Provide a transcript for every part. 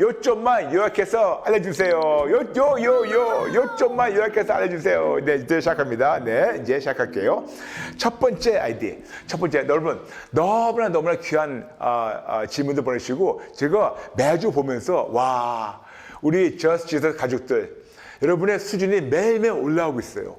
요점만 요약해서 알려주세요. 요, 요, 요, 요, 요점만 요약해서 알려주세요. 네, 이제 시작합니다. 네, 이제 시작할게요. 첫 번째 아이디. 첫 번째, 여러분, 너무나 너무나 귀한 아, 아, 질문도 보내주시고, 제가 매주 보면서, 와, 우리 저스티스 가족들, 여러분의 수준이 매일매일 올라오고 있어요.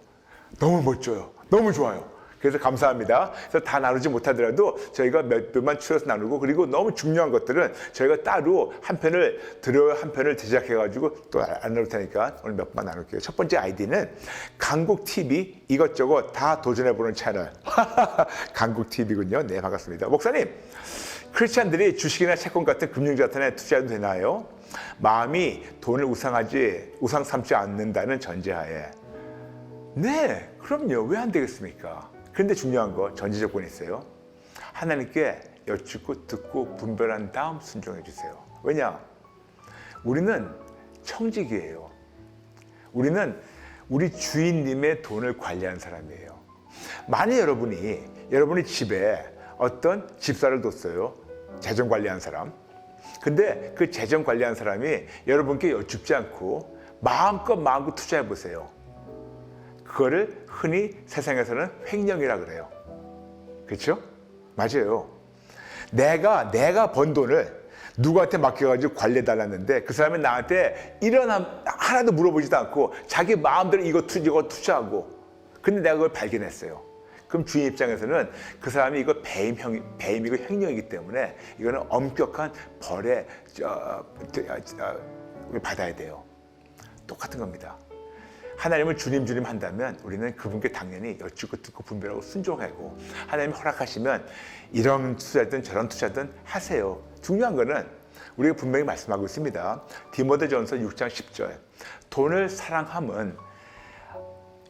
너무 멋져요. 너무 좋아요. 그래서 감사합니다. 그래서 다 나누지 못하더라도 저희가 몇 분만 추려서 나누고 그리고 너무 중요한 것들은 저희가 따로 한 편을 들어요 한 편을 제작해 가지고 또 안 나눌 테니까 오늘 몇 번 나눌게요. 첫 번째 아이디는 강국 TV 이것저것 다 도전해 보는 채널 강국 TV군요. 네 반갑습니다. 목사님 크리스찬들이 주식이나 채권 같은 금융 자산에 투자해도 되나요? 마음이 돈을 우상하지 우상 삼지 않는다는 전제하에 네, 그럼요. 왜 안 되겠습니까? 그런데 중요한 거 전제 조건이 있어요. 하나님께 여쭙고 듣고 분별한 다음 순종해 주세요. 왜냐? 우리는 청직이에요. 우리는 우리 주인님의 돈을 관리하는 사람이에요. 만약 여러분이 여러분이 집에 어떤 집사를 뒀어요. 재정 관리하는 사람. 근데 그 재정 관리하는 사람이 여러분께 여쭙지 않고 마음껏 마음껏 투자해 보세요. 그거를 흔히 세상에서는 횡령이라 그래요. 그렇죠? 맞아요. 내가 내가 번 돈을 누구한테 맡겨가지고 관리해 달랐는데 그 사람이 나한테 이런 한- 하나도 물어보지도 않고 자기 마음대로 이거 투 이거 투자하고 근데 내가 그걸 발견했어요. 그럼 주인 입장에서는 그 사람이 이거 배임형 배임이고 횡령이기 때문에 이거는 엄격한 벌에 저, 어, 어, 받아야 돼요. 똑같은 겁니다. 하나님을 주님 주님 한다면 우리는 그분께 당연히 여쭙고 듣고 분별하고 순종하고 하나님 허락하시면 이런 투자든 저런 투자든 하세요. 중요한 거는 우리가 분명히 말씀하고 있습니다. 디모데전서 6장 10절 돈을 사랑함은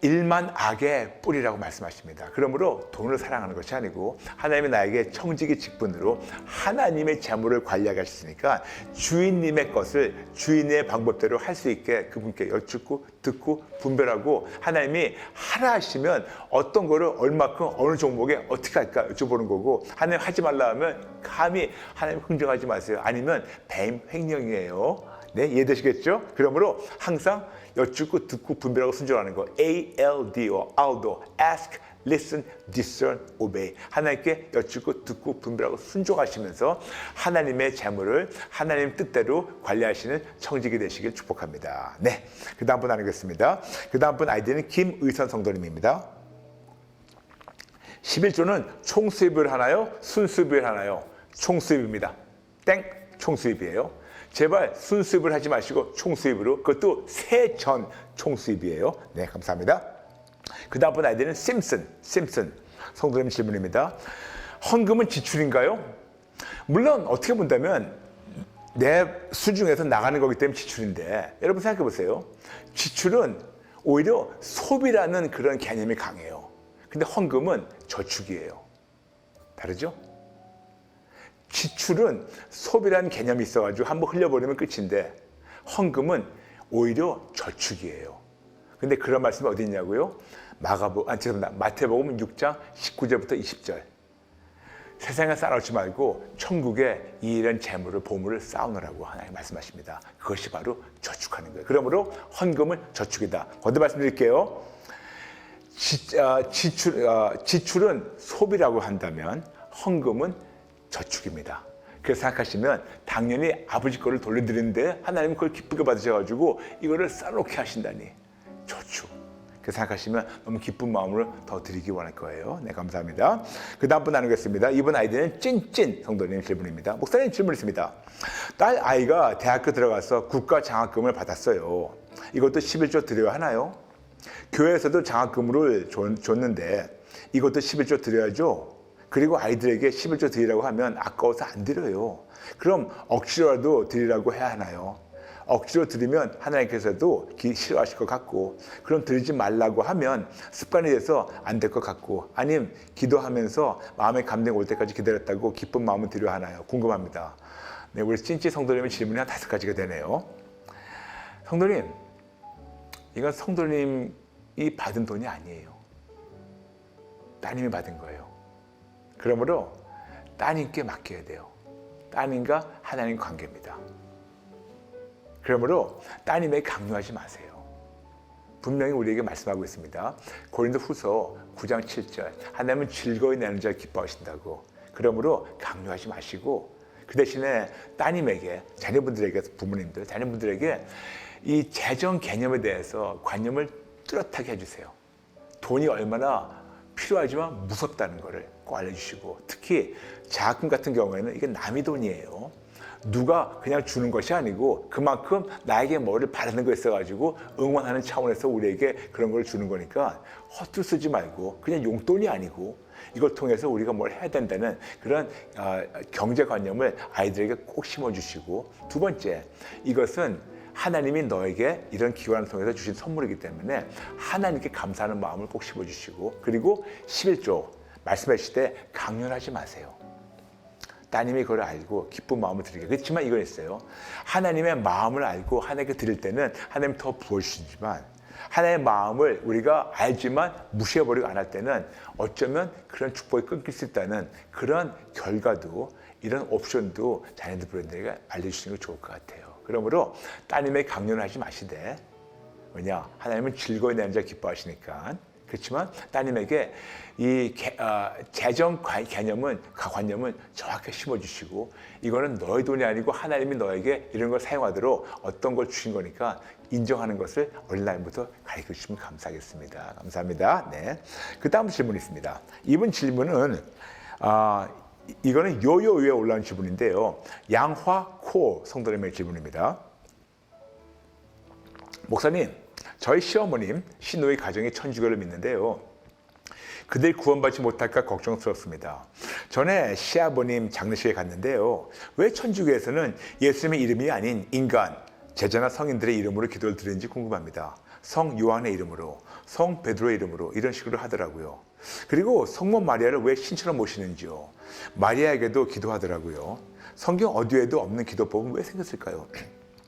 일만 악의 뿌리라고 말씀하십니다. 그러므로 돈을 사랑하는 것이 아니고 하나님이 나에게 청지기 직분으로 하나님의 재물을 관리하게 하셨으니까 주인님의 것을 주인의 방법대로 할 수 있게 그분께 여쭙고 듣고 분별하고 하나님이 하라 하시면 어떤 거를 얼마큼 어느 종목에 어떻게 할까 여쭤보는 거고 하나님 하지 말라 하면 감히 하나님 흥정하지 마세요. 아니면 배임 횡령이에요. 네, 이해되시겠죠? 그러므로 항상 여쭙고 듣고 분별하고 순종하는 거. A L D O, ALDO, ask, listen, discern, obey. 하나님께 여쭙고 듣고 분별하고 순종하시면서 하나님의 재물을 하나님 뜻대로 관리하시는 청직이 되시길 축복합니다. 네, 그 다음 분 나누겠습니다. 그 다음 분 아이디는 김의선 성도님입니다. 11조는 총수입을 하나요? 순수입을 하나요? 총수입입니다. 땡! 총수입이에요. 제발 순수입을 하지 마시고 총수입으로 그것도 세전 총수입이에요. 네, 감사합니다. 그 다음 분 아이디는 심슨, 심슨. 성도님 질문입니다. 헌금은 지출인가요? 물론 어떻게 본다면 내 수중에서 나가는 거기 때문에 지출인데 여러분 생각해 보세요. 지출은 오히려 소비라는 그런 개념이 강해요. 근데 헌금은 저축이에요. 다르죠? 지출은 소비라는 개념이 있어가지고 한번 흘려버리면 끝인데 헌금은 오히려 저축이에요. 근데 그런 말씀이 어디 있냐고요? 마가복, 아, 죄송합니다. 마태복음 6장 19절부터 20절. 세상에 쌓아놓지 말고 천국에 이 이런 재물을 보물을 쌓아놓으라고 하나님 말씀하십니다. 그것이 바로 저축하는 거예요. 그러므로 헌금은 저축이다. 거듭 말씀드릴게요. 지, 어, 지출, 어, 지출은 소비라고 한다면 헌금은 저축입니다. 그래서 생각하시면 당연히 아버지 거를 돌려드리는데 하나님은 그걸 기쁘게 받으셔가지고 이거를 쌓아놓게 하신다니 저축. 그렇게 생각하시면 너무 기쁜 마음으로 더 드리기 원할 거예요. 네, 감사합니다. 그 다음 분 나누겠습니다. 이분 아이디는 찐찐 성도님 질문입니다. 목사님 질문 있습니다. 딸 아이가 대학교 들어가서 국가 장학금을 받았어요. 이것도 11조 드려야 하나요? 교회에서도 장학금을 줬는데 이것도 11조 드려야죠. 그리고 아이들에게 11조 드리라고 하면 아까워서 안 드려요. 그럼 억지로라도 드리라고 해야 하나요? 억지로 드리면 하나님께서도 싫어하실 것 같고 그럼 드리지 말라고 하면 습관이 돼서 안 될 것 같고 아님 기도하면서 마음의 감동이 올 때까지 기다렸다고 기쁜 마음을 드려 하나요? 궁금합니다. 네, 우리 찐찌 성도님의 질문이 한 다섯 가지가 되네요. 성도님, 이건 성도님이 받은 돈이 아니에요. 따님이 받은 거예요. 그러므로 따님께 맡겨야 돼요. 따님과 하나님 관계입니다. 그러므로 따님에게 강요하지 마세요. 분명히 우리에게 말씀하고 있습니다. 고린도 후서 9장 7절. 하나님은 즐거이 내는 자를 기뻐하신다고. 그러므로 강요하지 마시고 그 대신에 따님에게 자녀분들에게 부모님들 자녀분들에게 이 재정 개념에 대해서 관념을 뚜렷하게 해주세요. 돈이 얼마나 필요하지만 무섭다는 것을 꼭 알려주시고 특히 자금 같은 경우에는 이게 남의 돈이에요. 누가 그냥 주는 것이 아니고 그만큼 나에게 뭐를 바라는 거 있어가지고 응원하는 차원에서 우리에게 그런 걸 주는 거니까 헛들 쓰지 말고 그냥 용돈이 아니고 이걸 통해서 우리가 뭘 해야 된다는 그런 어, 경제관념을 아이들에게 꼭 심어주시고 두 번째 이것은 하나님이 너에게 이런 기관을 통해서 주신 선물이기 때문에 하나님께 감사하는 마음을 꼭 심어주시고 그리고 11조 말씀하실 때 강연하지 마세요. 따님이 그걸 알고 기쁜 마음을 드리게. 그렇지만 이건 있어요. 하나님의 마음을 알고 하나님께 드릴 때는 하나님 더 부어주시지만 하나님의 마음을 우리가 알지만 무시해버리고 안 할 때는 어쩌면 그런 축복이 끊길 수 있다는 그런 결과도 이런 옵션도 자녀들 브랜드에게 알려주시는 게 좋을 것 같아요. 그러므로 따님의 강요를 하지 마시되 왜냐 하나님은 즐거이 내는 자 기뻐하시니까 그렇지만 따님에게 이 개, 어, 재정 관- 개념은 관념은 정확하게 심어주시고 이거는 너의 돈이 아니고 하나님이 너에게 이런 걸 사용하도록 어떤 걸 주신 거니까 인정하는 것을 어린 나이부터 가르쳐 주시면 감사하겠습니다. 감사합니다. 네. 그 다음 질문이 있습니다. 이번 질문은 아, 이- 이거는 요요 위에 올라온 질문인데요. 양화 코 성도님의 질문입니다. 목사님, 저희 시어머님 신우의 가정이 천주교를 믿는데요. 그들 구원받지 못할까 걱정스럽습니다. 전에 시아버님 장례식에 갔는데요. 왜 천주교에서는 예수님의 이름이 아닌 인간, 제자나 성인들의 이름으로 기도를 드리는지 궁금합니다. 성 요한의 이름으로, 성 베드로의 이름으로 이런 식으로 하더라고요. 그리고 성모 마리아를 왜 신처럼 모시는지요. 마리아에게도 기도하더라고요. 성경 어디에도 없는 기도법은 왜 생겼을까요?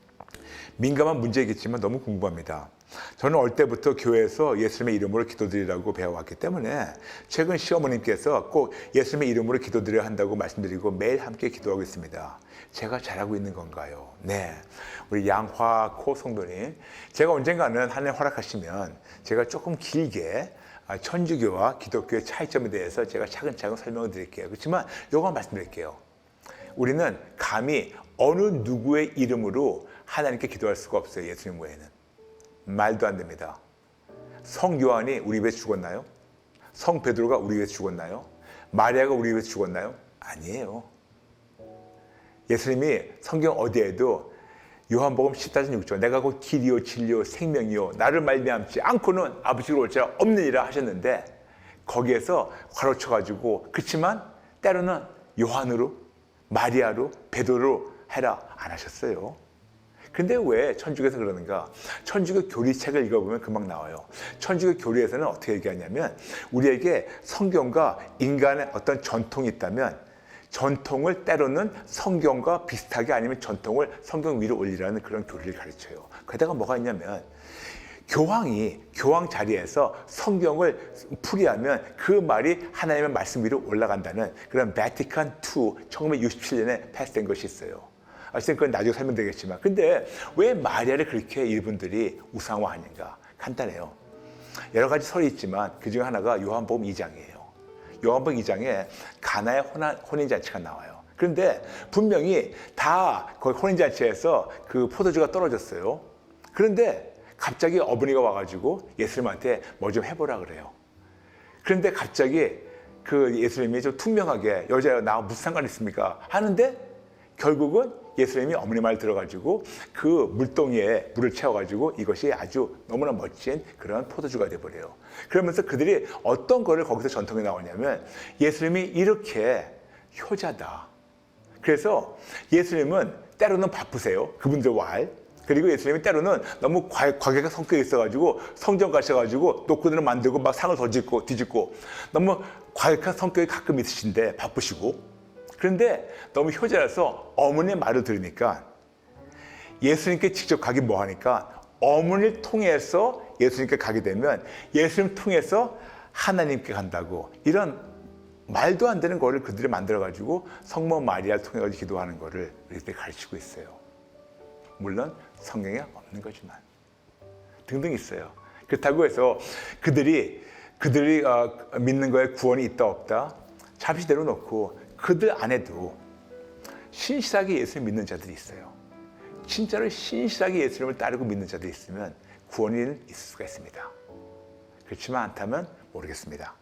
민감한 문제이겠지만 너무 궁금합니다. 저는 어릴 때부터 교회에서 예수님의 이름으로 기도드리라고 배워왔기 때문에 최근 시어머님께서 꼭 예수님의 이름으로 기도드려야 한다고 말씀드리고 매일 함께 기도하고 있습니다. 제가 잘하고 있는 건가요? 네. 우리 양화 코 성도님. 제가 언젠가는 하나님 허락하시면 제가 조금 길게 아, 천주교와 기독교의 차이점에 대해서 제가 차근차근 설명을 드릴게요. 그렇지만 요거 말씀드릴게요. 우리는 감히 어느 누구의 이름으로 하나님께 기도할 수가 없어요. 예수님 외에는. 말도 안 됩니다. 성 요한이 우리 위해서 죽었나요? 성 베드로가 우리 위해서 죽었나요? 마리아가 우리 위해서 죽었나요? 아니에요. 예수님이 성경 어디에도 요한복음 14장 6절 내가 곧 길이요 진리요 생명이요 나를 말미암지 않고는 아버지로 올 자가 없느니라 하셨는데 거기에서 괄호쳐 가지고 그렇지만 때로는 요한으로 마리아로 베드로로 해라 안 하셨어요. 근데 왜 천주교에서 그러는가? 천주교 교리책을 읽어보면 금방 나와요. 천주교 교리에서는 어떻게 얘기하냐면 우리에게 성경과 인간의 어떤 전통이 있다면 전통을 때로는 성경과 비슷하게 아니면 전통을 성경 위로 올리라는 그런 교리를 가르쳐요. 게다가 뭐가 있냐면 교황이 교황 자리에서 성경을 풀이하면 그 말이 하나님의 말씀 위로 올라간다는 그런 베티칸 2 1967년에 패스된 것이 있어요. 아시는 그건 나중에 설명되겠지만 근데 왜 마리아를 그렇게 이분들이 우상화하는가? 간단해요. 여러 가지 설이 있지만 그 중에 하나가 요한복음 2장이에요. 요한복음 2장에 가나의 혼인 잔치가 나와요. 그런데 분명히 다 거기 혼인잔치에서 그 포도주가 떨어졌어요. 그런데 갑자기 어머니가 와가지고 예수님한테 뭐 좀 해보라 그래요. 그런데 갑자기 그 예수님이 좀 투명하게 여자야 나 무슨 상관 있습니까? 하는데 결국은 예수님이 어머니 말 들어가지고 그 물동이에 물을 채워가지고 이것이 아주 너무나 멋진 그런 포도주가 돼버려요. 그러면서 그들이 어떤 거를 거기서 전통에 나오냐면 예수님이 이렇게 효자다. 그래서 예수님은 때로는 바쁘세요. 그분들 왈. 그리고 예수님이 때로는 너무 과, 과격한 성격이 있어가지고 성전 가셔가지고 노크들을 만들고 막 상을 던짓고 뒤집고 너무 과격한 성격이 가끔 있으신데 바쁘시고 그런데 너무 효자라서 어머니의 말을 들으니까 예수님께 직접 가기 뭐하니까 어머니를 통해서 예수님께 가게 되면 예수님 통해서 하나님께 간다고 이런 말도 안 되는 거를 그들이 만들어가지고 성모 마리아를 통해 가지고 기도하는 거를 우리들이 가르치고 있어요. 물론 성경에 없는 거지만 등등 있어요. 그렇다고 해서 그들이 그들이 어, 믿는 거에 구원이 있다 없다 잠시 내려놓고 그들 안에도 신실하게 예수를 믿는 자들이 있어요. 진짜로 신실하게 예수님을 따르고 믿는 자들이 있으면 구원이 있을 수가 있습니다. 그렇지만 않다면 모르겠습니다.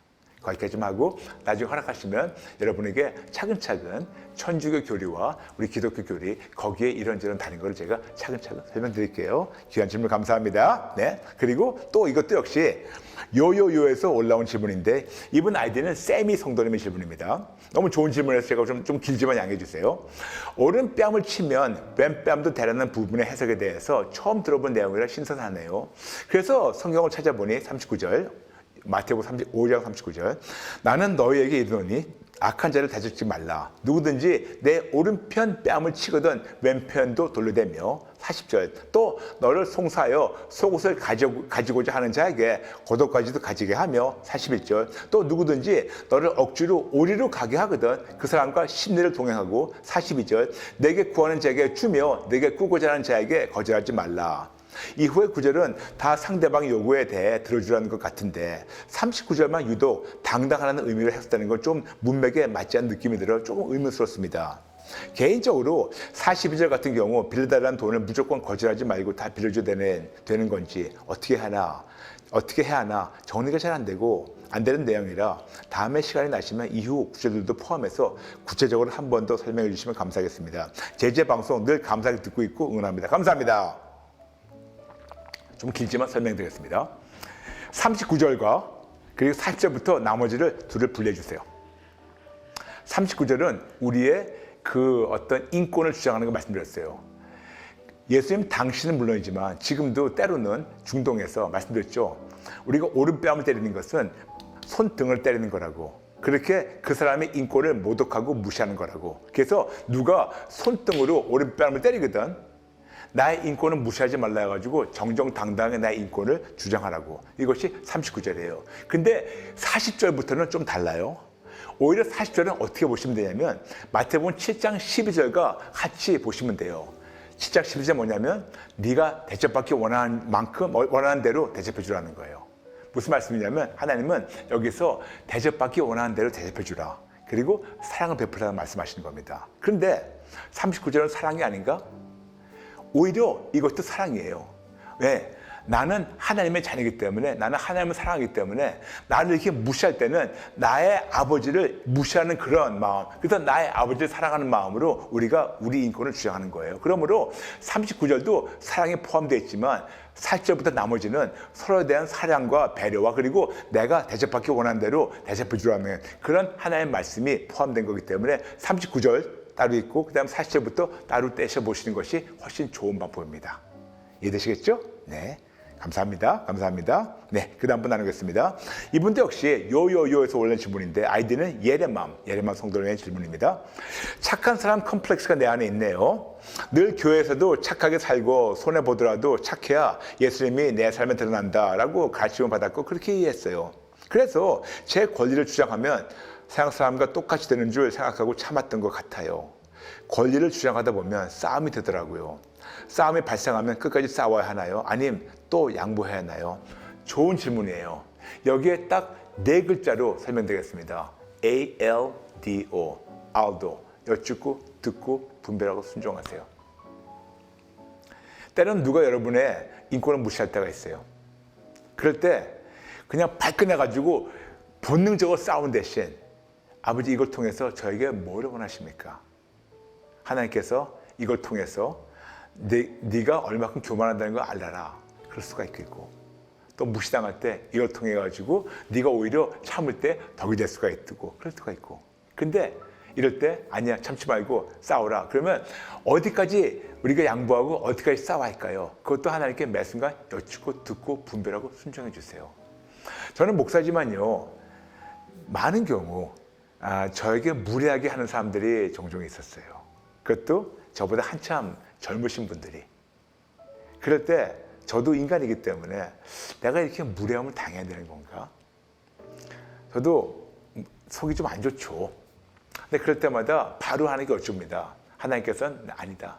거기까지 좀 하고 나중에 허락하시면 여러분에게 차근차근 천주교 교리와 우리 기독교 교리 거기에 이런저런 다른 거를 제가 차근차근 설명드릴게요. 귀한 질문 감사합니다. 네. 그리고 또 이것도 역시 요요요에서 올라온 질문인데 이분 아이디는 세미 성도님의 질문입니다. 너무 좋은 질문에서 제가 좀, 좀 길지만 양해해 주세요. 오른 뺨을 치면 왼 뺨도 되라는 부분의 해석에 대해서 처음 들어본 내용이라 신선하네요. 그래서 성경을 찾아보니 39절 마태복음 35장 39절. 나는 너희에게 이르노니 악한 자를 다잡지 말라. 누구든지 내 오른편 뺨을 치거든 왼편도 돌려대며. 40절. 또 너를 송사하여 속옷을 가지고, 가지고 자 하는 자에게 고독까지도 가지게 하며. 41절. 또 누구든지 너를 억지로 오리로 가게 하거든 그 사람과 심리를 동행하고. 42절. 내게 구하는 자에게 주며 내게 꾸고자 하는 자에게 거절하지 말라 이후의 구절은 다 상대방 요구에 대해 들어주라는 것 같은데 39절만 유독 당당하다는 의미를 했었다는 건 좀 문맥에 맞지 않는 느낌이 들어 조금 의문스럽습니다. 개인적으로 42절 같은 경우 빌려달라는 돈을 무조건 거절하지 말고 다 빌려줘야 되는, 되는 건지 어떻게 하나 어떻게 해야 하나 정리가 잘 안 되고 안 되는 내용이라 다음에 시간이 나시면 이후 구절들도 포함해서 구체적으로 한 번 더 설명해 주시면 감사하겠습니다. 제재 방송 늘 감사하게 듣고 있고 응원합니다. 감사합니다. 좀 길지만 설명드리겠습니다. 39절과 그리고 40절부터 나머지를 둘을 분리해 주세요. 39절은 우리의 그 어떤 인권을 주장하는 걸 말씀드렸어요. 예수님 당신은 물론이지만 지금도 때로는 중동에서 말씀드렸죠. 우리가 오른뺨을 때리는 것은 손등을 때리는 거라고. 그렇게 그 사람의 인권을 모독하고 무시하는 거라고. 그래서 누가 손등으로 오른뺨을 때리거든 나의 인권을 무시하지 말라 해가지고 정정당당하게 나의 인권을 주장하라고. 이것이 39절이에요. 근데 40절부터는 좀 달라요. 오히려 40절은 어떻게 보시면 되냐면 마태복음 7장 12절과 같이 보시면 돼요. 7장 12절 뭐냐면 네가 대접받기 원하는 만큼 원하는 대로 대접해 주라는 거예요. 무슨 말씀이냐면 하나님은 여기서 대접받기 원하는 대로 대접해 주라. 그리고 사랑을 베풀라는 말씀하시는 겁니다. 그런데 39절은 사랑이 아닌가? 오히려 이것도 사랑이에요. 왜? 나는 하나님의 자녀이기 때문에 나는 하나님을 사랑하기 때문에 나를 이렇게 무시할 때는 나의 아버지를 무시하는 그런 마음 그래서 나의 아버지를 사랑하는 마음으로 우리가 우리 인권을 주장하는 거예요 그러므로 39절도 사랑이 포함되어 있지만 4절부터 나머지는 서로에 대한 사랑과 배려와 그리고 내가 대접받기 원하는 대로 대접해 주라는 그런 하나의 말씀이 포함된 거기 때문에 39절 따로 있고 그 다음 40절부터 따로 떼셔 보시는 것이 훨씬 좋은 방법입니다 이해되시겠죠? 네. 감사합니다. 감사합니다. 네, 그 다음 분 나누겠습니다. 이분도 역시 요요요에서 올린 질문인데 아이디는 예레맘, 예레맘 성도님의 질문입니다. 착한 사람 컴플렉스가 내 안에 있네요. 늘 교회에서도 착하게 살고 손해 보더라도 착해야 예수님이 내 삶에 드러난다라고 가르침을 받았고 그렇게 이해했어요. 그래서 제 권리를 주장하면 세상 사람과 똑같이 되는 줄 생각하고 참았던 것 같아요. 권리를 주장하다 보면 싸움이 되더라고요. 싸움이 발생하면 끝까지 싸워야 하나요? 아님 또 양보해야 하나요? 좋은 질문이에요. 여기에 딱 네 글자로 설명드리겠습니다. A L D O, 알도. 여쭙고 듣고 분별하고 순종하세요. 때는 누가 여러분의 인권을 무시할 때가 있어요. 그럴 때 그냥 발끈해 가지고 본능적으로 싸우는 대신 아버지 이걸 통해서 저에게 뭐를 원하십니까? 하나님께서 이걸 통해서 네, 네가 얼마큼 교만한다는 걸 알아라. 그럴 수가 있겠고 또 무시당할 때 이걸 통해 가지고 네가 오히려 참을 때 덕이 될 수가 있고 그럴 수가 있고 근데 이럴 때 아니야 참지 말고 싸워라 그러면 어디까지 우리가 양보하고 어디까지 싸워야 할까요? 그것도 하나님께 매 순간 여쭙고 듣고 분별하고 순종해 주세요 저는 목사지만요 많은 경우 아, 저에게 무례하게 하는 사람들이 종종 있었어요 그것도 저보다 한참 젊으신 분들이 그럴 때 저도 인간이기 때문에 내가 이렇게 무례함을 당해야 되는 건가? 저도 속이 좀 안 좋죠. 근데 그럴 때마다 바로 하나님께 여쭙니다. 하나님께서는 아니다.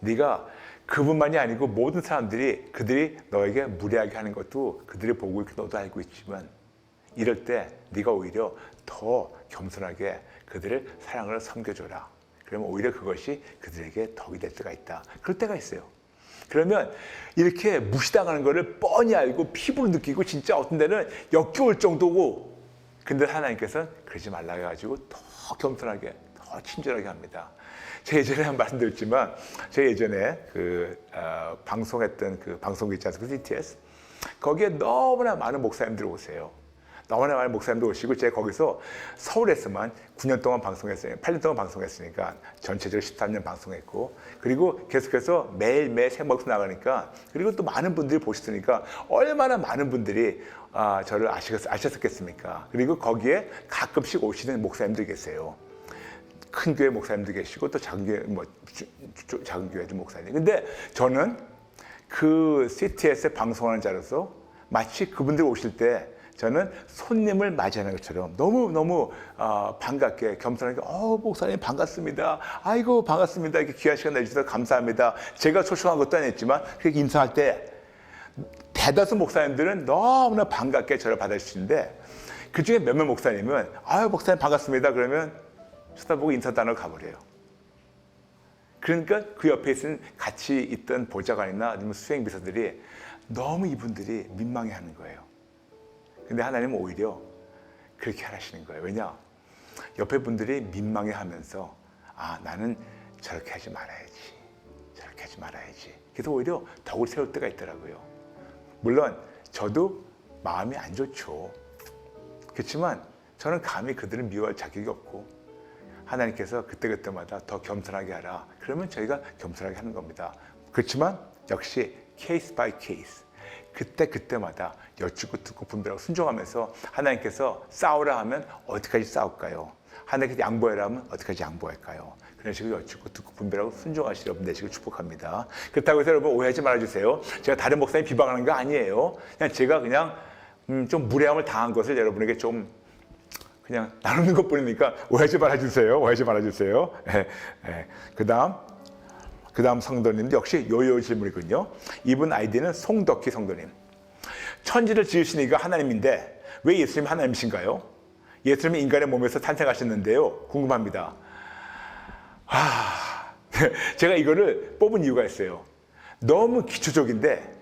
네가 그분만이 아니고 모든 사람들이 그들이 너에게 무례하게 하는 것도 그들이 보고 있고 너도 알고 있지만 이럴 때 네가 오히려 더 겸손하게 그들을 사랑을 섬겨줘라. 그러면 오히려 그것이 그들에게 덕이 될 때가 있다. 그럴 때가 있어요. 그러면 이렇게 무시당하는 것을 뻔히 알고 피부로 느끼고 진짜 어떤 데는 역겨울 정도고 근데 하나님께서는 그러지 말라 해가지고 더 겸손하게 더 친절하게 합니다. 제가 예전에 한 말씀드렸지만 제가 예전에 그 어, 방송했던 그 방송국 있지 않습니까? CTS 거기에 너무나 많은 목사님들 오세요. 너무나 많은 목사님들 오시고 제가 거기서 서울에서만 9년 동안 방송했어요. 8년 동안 방송했으니까 전체적으로 13년 방송했고 그리고 계속해서 매일매일 생방송 나가니까 그리고 또 많은 분들이 보시니까 얼마나 많은 분들이 아, 저를 아시겠, 아셨겠습니까? 그리고 거기에 가끔씩 오시는 목사님들 계세요. 큰 교회 목사님도 계시고 또 작은 교회 뭐 작은 교회도 목사님. 근데 저는 그 CTS에 방송하는 자로서 마치 그분들 오실 때 저는 손님을 맞이하는 것처럼 너무 너무 어, 반갑게 겸손하게 어 목사님 반갑습니다. 아이고 반갑습니다. 이렇게 귀한 시간 내주셔서 감사합니다. 제가 초청한 것도 아니었지만 그렇게 인사할 때 대다수 목사님들은 너무나 반갑게 저를 받아주시는데 그 중에 몇몇 목사님은 아유 목사님 반갑습니다. 그러면 쳐다보고 안 하고 가버려요. 그러니까 그 옆에 있는 같이 있던 보좌관이나 아니면 수행 비서들이 너무 이분들이 민망해하는 거예요. 근데 하나님은 오히려 그렇게 하시는 거예요. 왜냐? 옆에 분들이 민망해 하면서 아 나는 저렇게 하지 말아야지, 저렇게 하지 말아야지. 그래서 오히려 덕을 세울 때가 있더라고요. 물론 저도 마음이 안 좋죠. 그렇지만 저는 감히 그들을 미워할 자격이 없고 하나님께서 그때그때마다 더 겸손하게 하라. 그러면 저희가 겸손하게 하는 겁니다. 그렇지만 역시 케이스 바이 케이스. 그때 그때마다 여쭙고 듣고 분별하고 순종하면서 하나님께서 싸우라 하면 어디까지 싸울까요? 하나님께서 양보해라 하면 어디까지 양보할까요? 그런 식으로 여쭙고 듣고 분별하고 순종하시려 되시길 축복합니다. 그렇다고 해서 여러분 오해하지 말아주세요. 제가 다른 목사님 비방하는 거 아니에요. 그냥 제가 그냥 음, 좀 무례함을 당한 것을 여러분에게 좀 그냥 나누는 것 뿐이니까 오해하지 말아주세요. 오해하지 말아주세요. 예, 예. 그 다음, 그 다음 성도님도 역시 요요 질문이군요. 이분 아이디는 송덕희 성도님. 천지를 지으시니까 하나님인데 왜 예수님 하나님이신가요? 예수님이 인간의 몸에서 탄생하셨는데요. 궁금합니다. 아, 제가 이거를 뽑은 이유가 있어요. 너무 기초적인데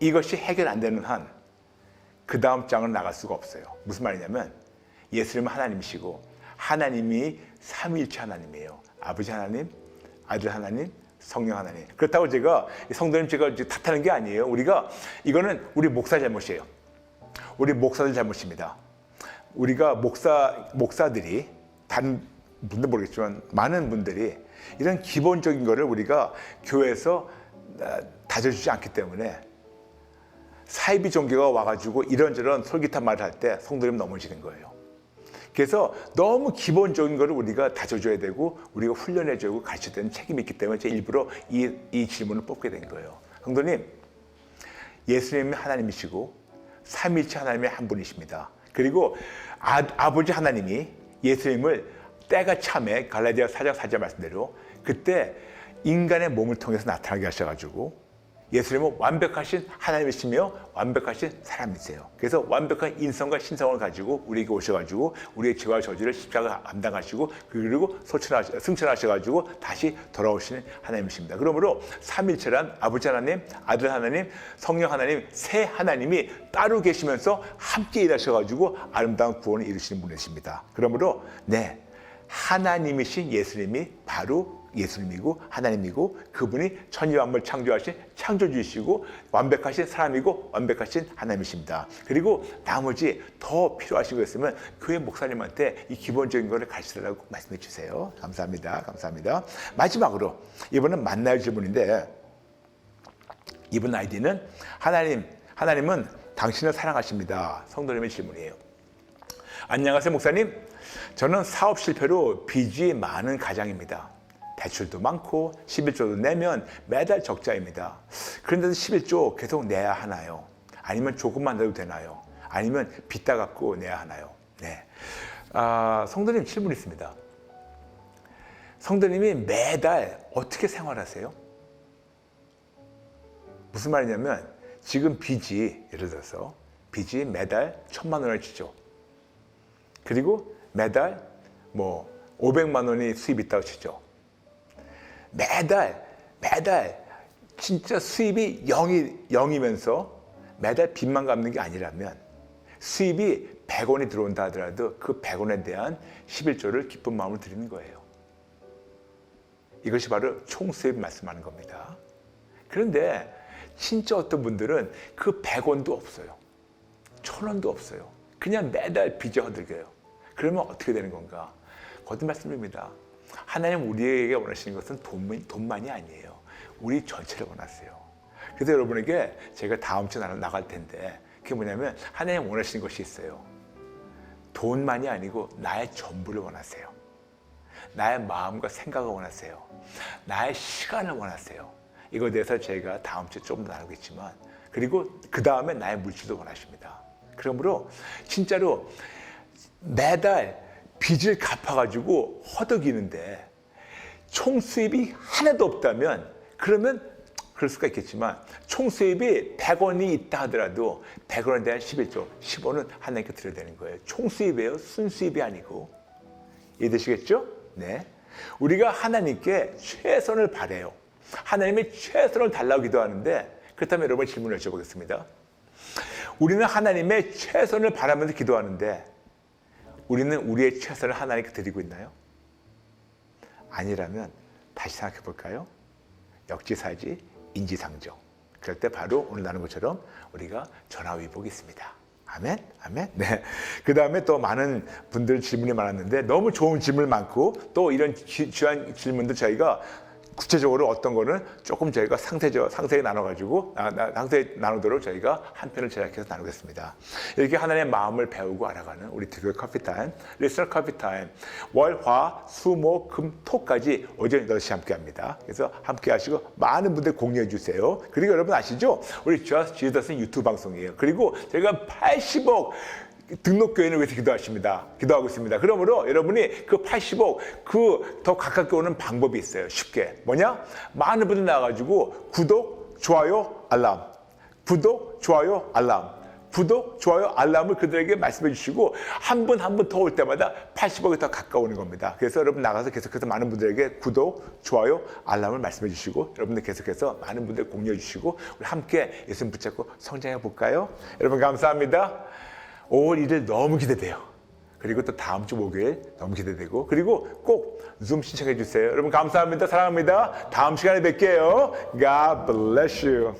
이것이 해결 안 되는 한 그 다음 장은 나갈 수가 없어요. 무슨 말이냐면 예수님은 하나님이시고 하나님이 삼위일체 하나님이에요. 아버지 하나님, 아들 하나님, 성령 하나님. 그렇다고 제가 이 성도님 제가 탓하는 게 아니에요. 우리가 이거는 우리 목사 잘못이에요. 우리 목사들 잘못입니다. 우리가 목사 목사들이 단 분들 모르겠지만 많은 분들이 이런 기본적인 거를 우리가 교회에서 아, 다져주지 않기 때문에 사이비 종교가 와가지고 이런저런 솔깃한 말을 할 때 성도님 넘어지는 거예요. 그래서 너무 기본적인 거를 우리가 다져줘야 되고 우리가 훈련해주고 가르쳐야 되는 책임이 있기 때문에 제가 일부러 이, 이 질문을 뽑게 된 거예요. 성도님, 예수님이 하나님이시고 삼위일체 하나님의 한 분이십니다. 그리고 아, 아버지 하나님이 예수님을 때가 참에 갈라디아 사장 사절 말씀대로 그때 인간의 몸을 통해서 나타나게 하셔가지고 예수님은 완벽하신 하나님이시며 완벽하신 사람이세요. 그래서 완벽한 인성과 신성을 가지고 우리에게 오셔가지고 우리의 죄와 저주를 십자가 감당하시고 그리고 승천하셔가지고 다시 돌아오시는 하나님이십니다. 그러므로 삼일체란 아버지 하나님, 아들 하나님, 성령 하나님 세 하나님이 따로 계시면서 함께 일하셔가지고 아름다운 구원을 이루시는 분이십니다. 그러므로 네 하나님이신 예수님이 바로 예수님이고 하나님이고 그분이 천지만물 창조하신 창조주이시고 완벽하신 사람이고 완벽하신 하나님이십니다. 그리고 나머지 더 필요하신 거 있으면 교회 목사님한테 이 기본적인 거를 가르치라고 말씀해 주세요. 감사합니다. 감사합니다. 마지막으로 이번은 만날 질문인데 이분 아이디는 하나님 하나님은 당신을 사랑하십니다. 성도님의 질문이에요. 안녕하세요 목사님. 저는 사업 실패로 빚이 많은 가장입니다. 대출도 많고 11조도 내면 매달 적자입니다. 그런데도 11조 계속 내야 하나요? 아니면 조금만 내도 되나요? 아니면 빚다 갖고 내야 하나요? 네. 아, 성도님 질문 있습니다. 성도님이 매달 어떻게 생활하세요? 무슨 말이냐면 지금 빚이 예를 들어서 빚이 매달 천만 원을 치죠. 그리고 매달 뭐 500만 원이 수입이 있다고 치죠. 매달 매달 진짜 수입이 0이 0이면서 매달 빚만 갚는 게 아니라면 수입이 100원이 들어온다 하더라도 그 100원에 대한 11조를 기쁜 마음으로 드리는 거예요. 이것이 바로 총수입 말씀하는 겁니다. 그런데 진짜 어떤 분들은 그 100원도 없어요. 천 원도 없어요. 그냥 매달 빚을 허들겨요. 그러면 어떻게 되는 건가? 거듭 말씀드립니다. 하나님 우리에게 원하시는 것은 돈, 돈만이 아니에요. 우리 전체를 원하세요. 그래서 여러분에게 제가 다음 주에 나- 나갈 텐데 그게 뭐냐면 하나님 원하시는 것이 있어요. 돈만이 아니고 나의 전부를 원하세요. 나의 마음과 생각을 원하세요. 나의 시간을 원하세요. 이거에 대해서 제가 다음 주에 조금 더 나누겠지만 그리고 그 다음에 나의 물질도 원하십니다. 그러므로 진짜로 매달 빚을 갚아가지고 허덕이는데 총 수입이 하나도 없다면 그러면 그럴 수가 있겠지만 총 수입이 100원이 있다 하더라도 100원에 대한 11조, 10원은 하나님께 드려야 되는 거예요. 총 수입이에요. 순수입이 아니고. 이해되시겠죠? 네. 우리가 하나님께 최선을 바래요. 하나님의 최선을 달라고 기도하는데 그렇다면 여러분 질문을 여쭤보겠습니다. 우리는 하나님의 최선을 바라면서 기도하는데 우리는 우리의 최선을 하나님께 드리고 있나요? 아니라면 다시 생각해 볼까요? 역지사지, 인지상정. 그럴 때 바로 오늘 나눈 것처럼 우리가 전화위복이 있습니다. 아멘, 아멘. 네. 그 다음에 또 많은 분들 질문이 많았는데 너무 좋은 질문 많고 또 이런 기- 귀한 질문들 저희가 구체적으로 어떤 거는 조금 저희가 상세적 상세히 나눠가지고 나, 나, 상세히 나누도록 저희가 한 편을 제작해서 나누겠습니다. 이렇게 하나님의 마음을 배우고 알아가는 우리 특유 커피 타임, 리스너 커피 타임 월, 화, 수, 목, 금, 토까지 오전 8시 함께 합니다. 그래서 함께 하시고 많은 분들 공유해 주세요. 그리고 여러분 아시죠? 우리 Just Jesus 유튜브 방송이에요. 그리고 저희가 80억 등록교인을 위해서 기도하십니다. 기도하고 있습니다. 그러므로 여러분이 그 80억 그 더 가깝게 오는 방법이 있어요. 쉽게. 뭐냐? 많은 분들 나와가지고 구독, 좋아요, 알람. 구독, 좋아요, 알람. 구독, 좋아요, 알람을 그들에게 말씀해 주시고 한 분 한 분 더 올 때마다 80억이 더 가까워오는 겁니다. 그래서 여러분 나가서 계속해서 많은 분들에게 구독, 좋아요, 알람을 말씀해 주시고 여러분들 계속해서 많은 분들 공유해 주시고 우리 함께 예수님 붙잡고 성장해 볼까요? 여러분 감사합니다. 5월 1일 너무 기대돼요. 그리고 또 다음 주 목요일 너무 기대되고 그리고 꼭 줌 신청해 주세요. 여러분 감사합니다. 사랑합니다. 다음 시간에 뵐게요. God bless you.